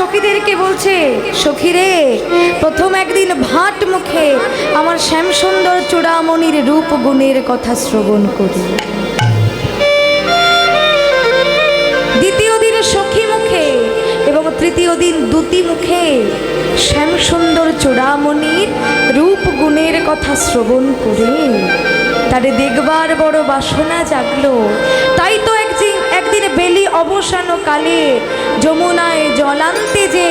সখীদেরকে বলছে? সখীরে, প্রথম একদিন ভাট মুখে আমার শ্যামসুন্দর চূড়ামণির রূপ গুণের কথা শ্রবণ করি। দ্বিতীয় দিন সখী মুখে এবং তৃতীয় দিন দুতি মুখে শ্যামসুন্দর চূড়ামণির রূপ গুণের কথা শ্রবণ করে। তারে দেখবার বড় বাসনা জাগলো। তাই তো একদিন একদিন বেলি অবসান কালে যমুনায় জলান্তে যে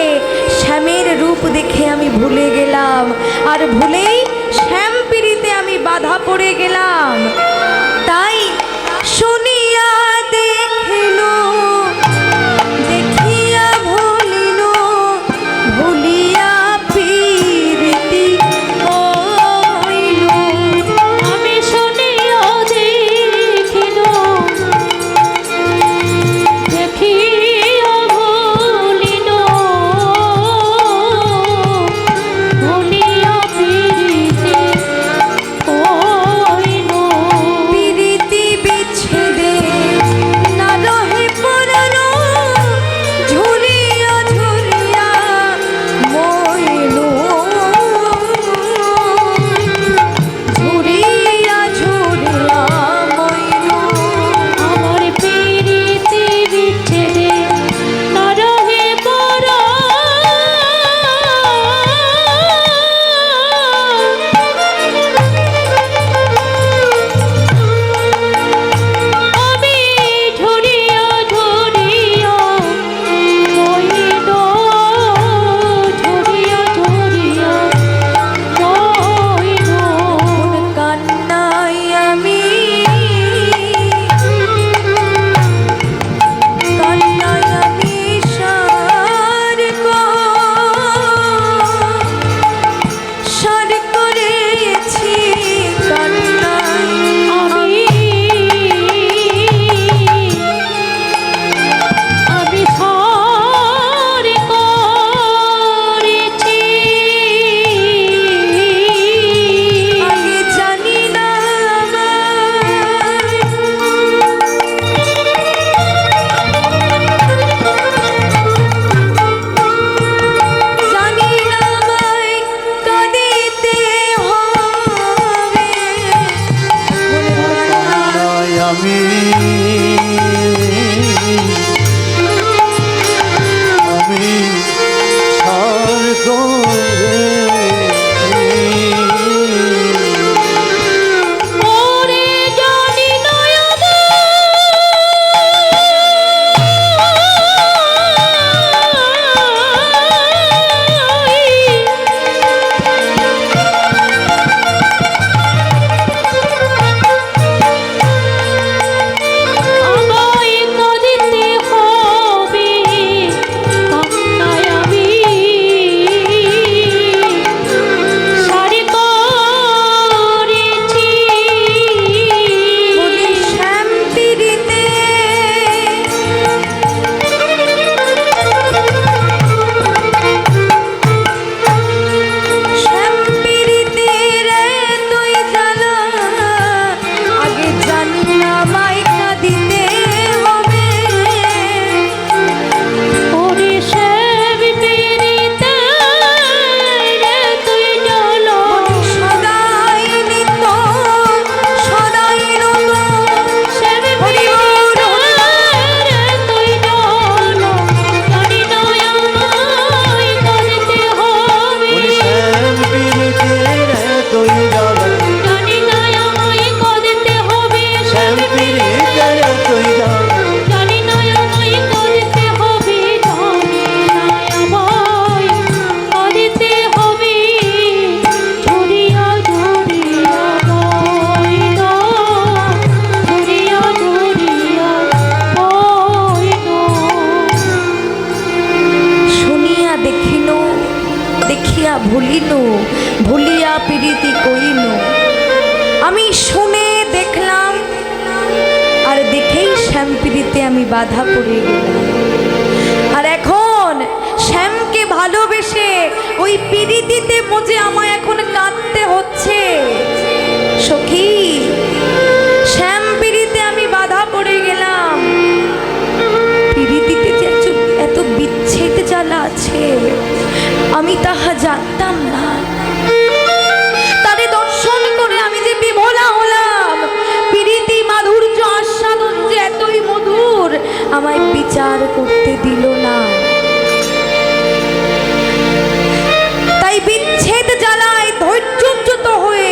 শ্যামের রূপ দেখে আমি ভুলে গেলাম। আর ভুলেই শ্যাম পিড়িতে আমি বাধা পড়ে গেলাম। আমি শুনে দেখলাম, আর দেখেই শ্যামপিড়িতে আমি বাধা পড়ে গেলাম। আর এখন শ্যামকে ভালোবেসে ওই পিড়িতিতে মজে আমায় এখন কাঁদতে হচ্ছে। সখী শ্যাম পিড়িতে আমি বাধা পড়ে গেলাম। পিড়িতিতে যে এত- বিচ্ছেদ জ্বালা আছে, আমি তাহা জানতাম আমায় বিচার করতে দিল না। তাই বিচ্ছেদ জ্বালায় ধৈর্যচ্যুত হয়ে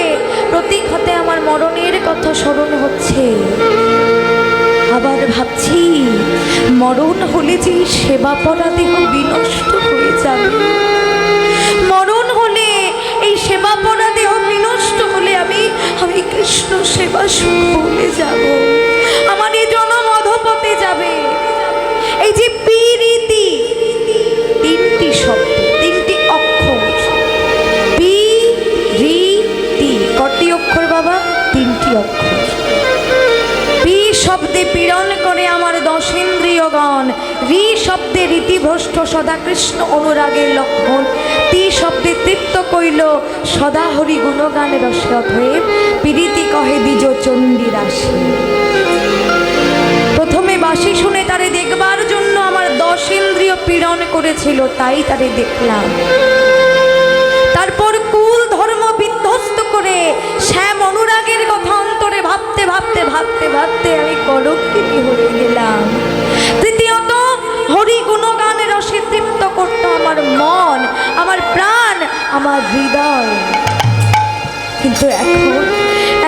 প্রতীক হতে আমার মরণের কথা স্মরণ হচ্ছে। আবার ভাবছি, মরণ হলে যে সেবা পরা দেহ বিনষ্ট হয়ে যাবে। মরণ হলে, এই সেবা পরা দেহ বিনষ্ট হলে আমি আমি কৃষ্ণ সেবা ভুলে যাব। আমার এই অধপতে যাবে। এই যে পিরিতি তিনটি শব্দ, তিনটি অক্ষর। পি রি তি কটি অক্ষর বাবা? তিনটি অক্ষর। পি শব্দে পীড়ন করে আমার দশেন্দ্রিয়গণ রি শব্দে রীতিভ্রষ্ট সদা কৃষ্ণ অনুরাগের লক্ষণ। তি শব্দে তৃপ্ত কইল সদা হরি গুণগান রসে অথয়েব পীড়িতি কহে দ্বিজ চণ্ডী রাশি বাসি শুনে তারে দেখবার জন্য আমার দশ ইন্দ্রিয় পীড়ন করেছিল, তাই তারে দেখলাম। তারপর কুল ধর্ম বিধ্বস্ত করে শ্যাম অনুরাগের কথা অন্তরে ভাবতে ভাবতে ভাবতে ভাবতে আমি কলঙ্কিনী হয়ে গেলাম। তৃতীয়ত, হরি গুণগান রসে তৃপ্ত করত আমার মন, আমার প্রাণ, আমার হৃদয়। কিন্তু এখন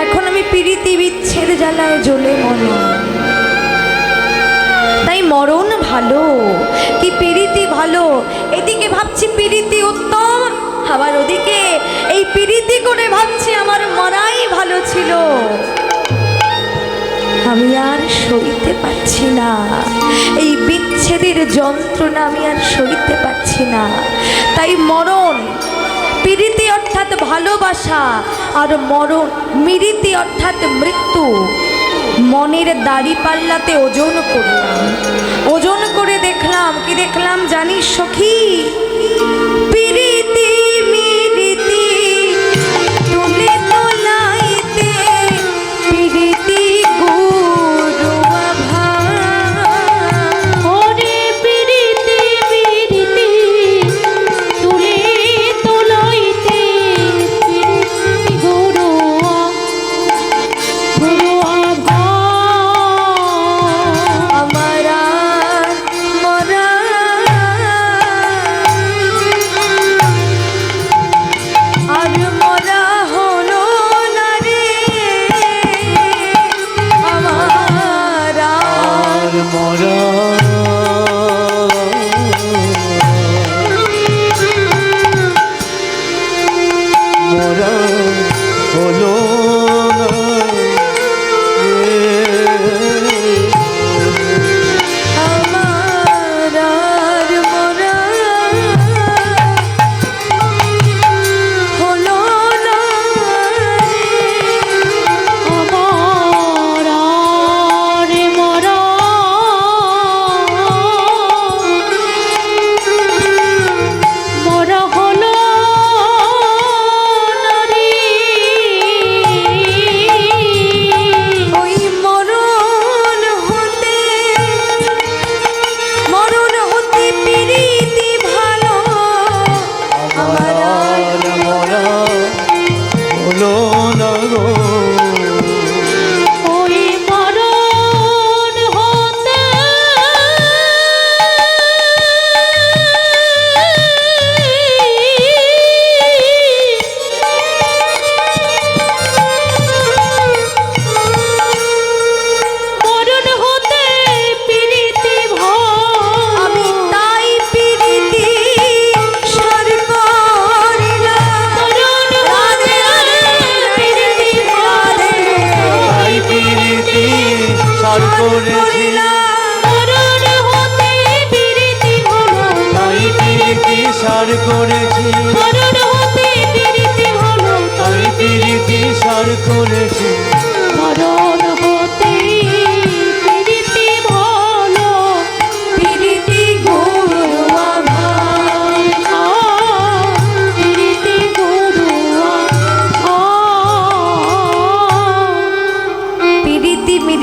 এখন আমি পীড়িতি বিচ্ছেদ জ্বালায় জ্বলে মনে। তাই মরণ ভালো। কি পিরিতি ভালো? এদিকে ভাবছি পিরিতি উত্তম। আবার ওদিকে এই পিরিতি করে ভাবছি আমার মরাই ভালো ছিল। আমি আর সইতে পারছি না। এই বিচ্ছেদের যন্ত্রণা আমি আর সইতে পারছি না। তাই মরণ, পিরিতি অর্থাৎ ভালোবাসা, আর মরণ মিরিতি অর্থাৎ মৃত্যু। মনের দাড়ি পাল্লাতে ওজন করলাম। ওজন করে দেখলাম কি দেখলাম জানিস সখী?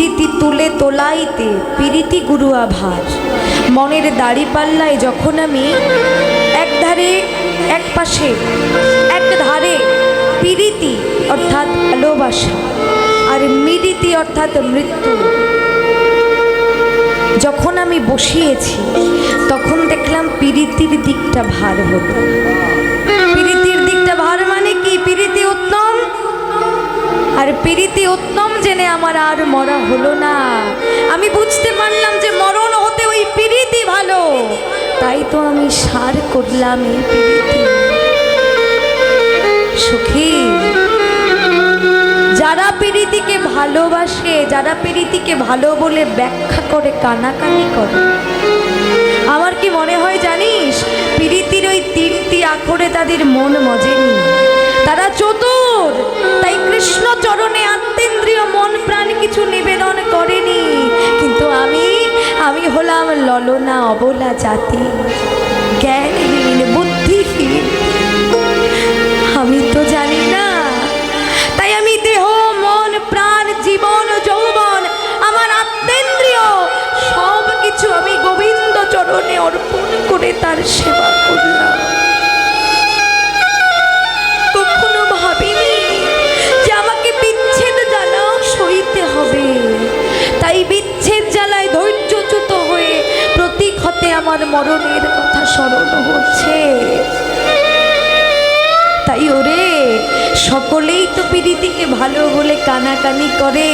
মিরিতি তুলে তোলাইতে পিরিতি গুরু আভার। মনের দাড়ি পাল্লায় যখন আমি একধারে এক পাশে এক ধারে পিরিতি অর্থাৎ ভালোবাসা আর মিরিতি অর্থাৎ মৃত্যু। যখন আমি বসিয়েছি, তখন দেখলাম পিরিতির দিকটা ভার হলো। আর প্রীতি উত্তম জেনে আমার আর মরা হলো না। আমি বুঝতে পারলাম যে মরণ হতে ওই প্রীতি ভালো। তাই তো আমি সার করলাম এই পিরিতি। সুখী, যারা প্রীতিকে ভালোবাসে, যারা প্রীতিকে ভালো বলে ব্যাখ্যা করে, কানাকানি করে। আমার কি মনে হয় জানিস, প্রীতির ওই তিনটি আখরে তাদের মন মজেনি? তারা চতুর। তাই কৃষ্ণ চরণে আত্মেন্দ্রিয় মন প্রাণ কিছু নিবেদন করেনি। কিন্তু আমি আমি হলাম ললনা অবলা জাতি। জ্ঞানহীন, বুদ্ধিহীন। আমি তো জানি না। তাই আমি দেহ, মন, প্রাণ, জীবন, যৌবন, আমার আত্মেন্দ্রিয় সব কিছু আমি গোবিন্দ চরণে অর্পণ করে তার সেবা মরণের কথা স্মরণ হচ্ছে। তাই ওরে সকলেই তো পিরিতিকে ভালো বলে কানাকানি করে।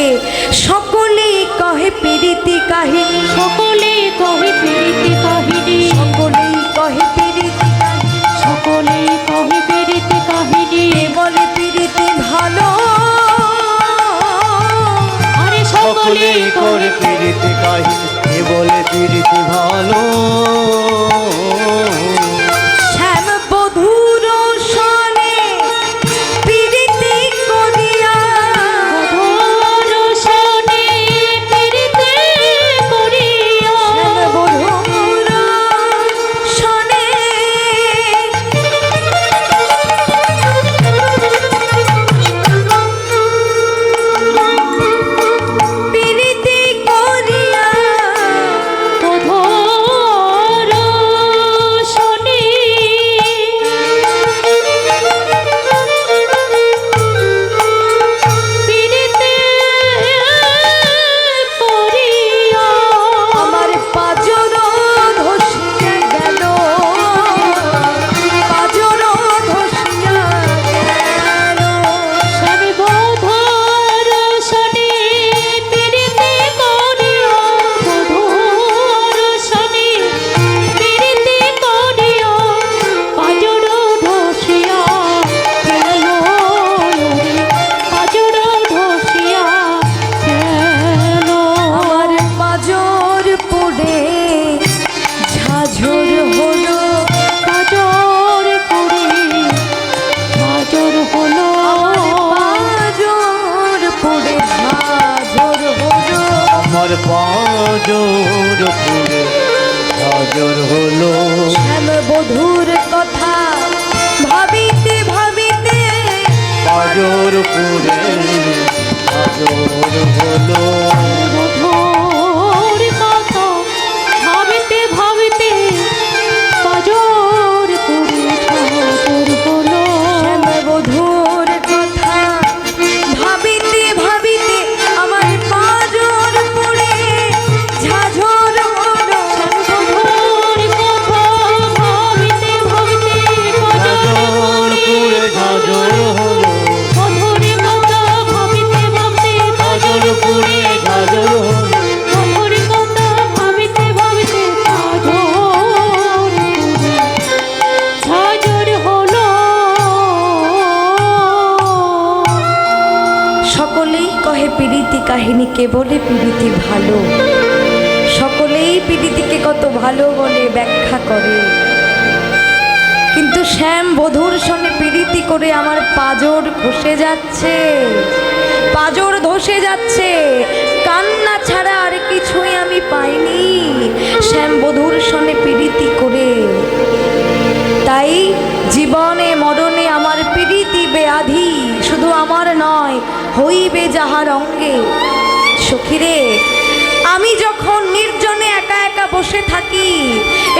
সকলেই কহে পিরিতি কাহিনী। সকলে কহে পীড়িতি কাহিনী। সকলেই কহে সকলেই করে প্রীতি কাহিনী এ বলে প্রীতি ভালো। পাজর পুরে হাজর হলো। শ্যাম বধুর কথা ভাবিতে ভাবিতে পাজর পুরে হাজর হলো। শ্যাম বধুর সঙ্গে পীড়িতি করে আমার পাজর খসে যাচ্ছে। পাজর ধসে যাচ্ছে। কান্না ছাড়া আর কিছুই আমি পাইনি। শ্যাম বধুর সঙ্গে পীড়িতি করে। তাই জীবনে, মরণে আমার পীড়িতি বেআধি শুধু আমার নয়, হইবে যাহার অঙ্গে। সখীরে আমি যখন নির্জনে একা একা বসে থাকি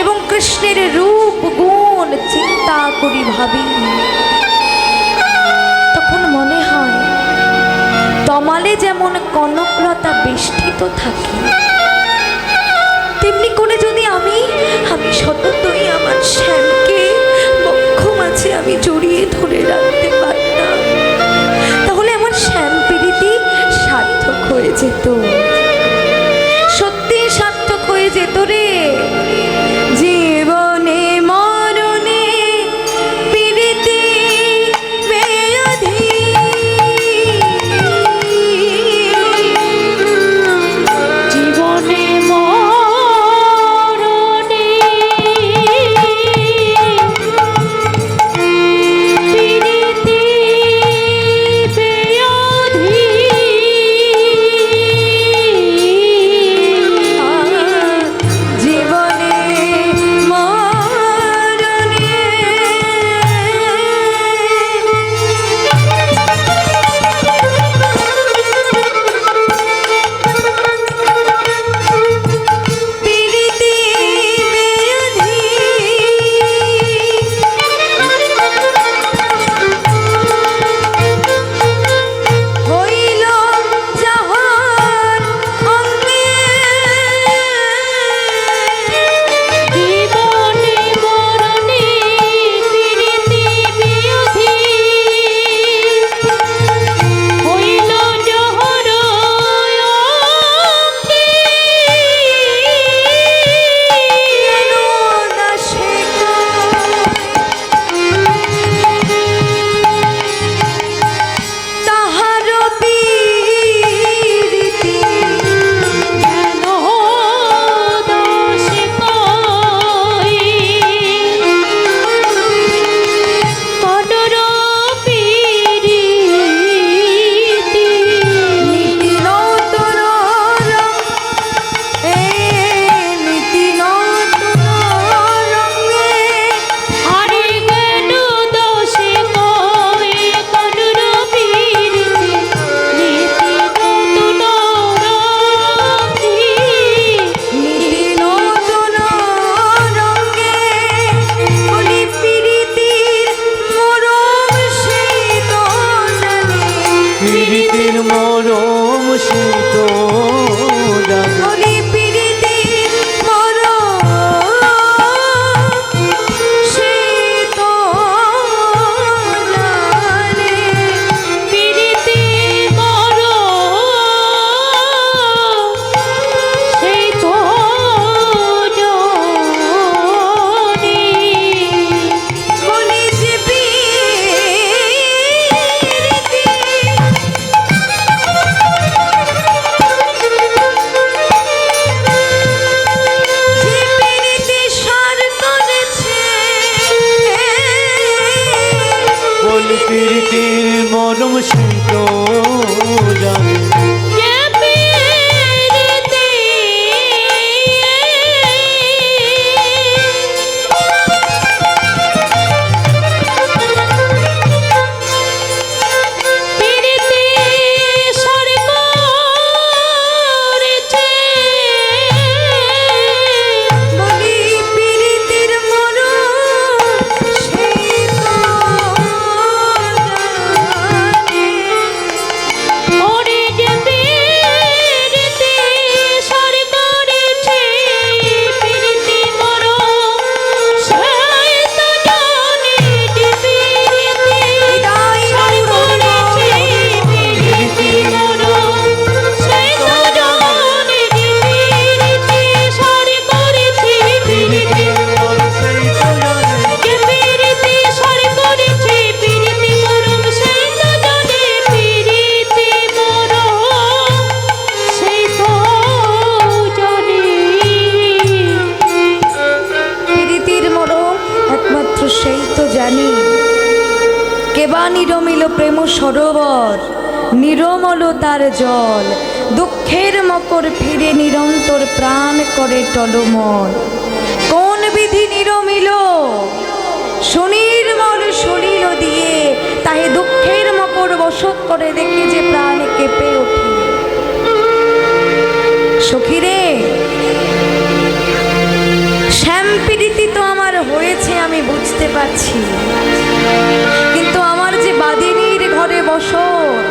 এবং কৃষ্ণের রূপ, গুণ চিন্তা করি ভাবি, তখন মনে হয়, তমালে যেমন কনকলতা বেষ্টিত থাকে সরোবর, নিরমলতার জল, দুঃখের মকর ফিরে নিরন্তর প্রাণ করে টলমল। কোন বিধি নিরমিল? সুনির্মল সলিল দিয়ে তাহে দুঃখের মকর বসত করে দেখে যে প্রাণ কেঁপে ওঠে। সখীরে শ্যামপীড়িতি তো আমার হয়েছে আমি বুঝতে পারছি। কিন্তু আমার যে বাদিনী ঘরে বসত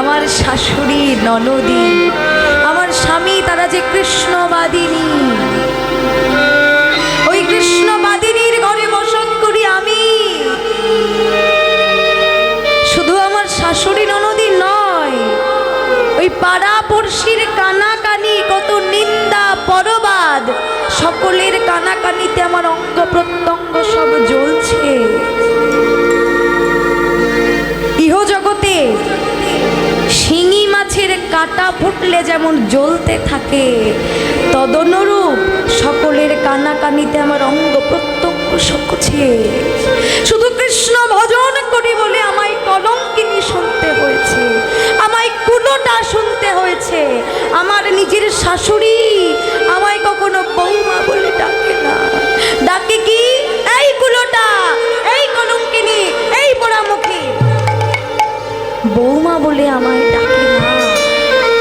আমার শাশুড়ি ননদী, আমার স্বামী তারা যে কৃষ্ণবাদিনী। ওই কৃষ্ণবাদিনীর ঘরে বসত করি আমি। শুধু আমার শাশুড়ি ননদী নয়, ওই পাড়া পড়শির কানাকানি, কত নিন্দা, পরবাদ, সকলের কানাকানিতে তদনুরূপ সকলের কানাকানিতে আমার অঙ্গ প্রত্যঙ্গ সকছে শুধু কৃষ্ণ ভজন করি বলে আমায় কলঙ্কিনী শুনতে হয়েছে। আমায় কুলোটা শুনতে হয়েছে। আমার নিজের শাশুড়ি আমায় কখনো বৌমা বলে ডাকে না। ডাকে কি? এই কুলোটা, এই কলঙ্কিনী, এই পোড়ামুখী। বৌমা বলে আমায় ডাকে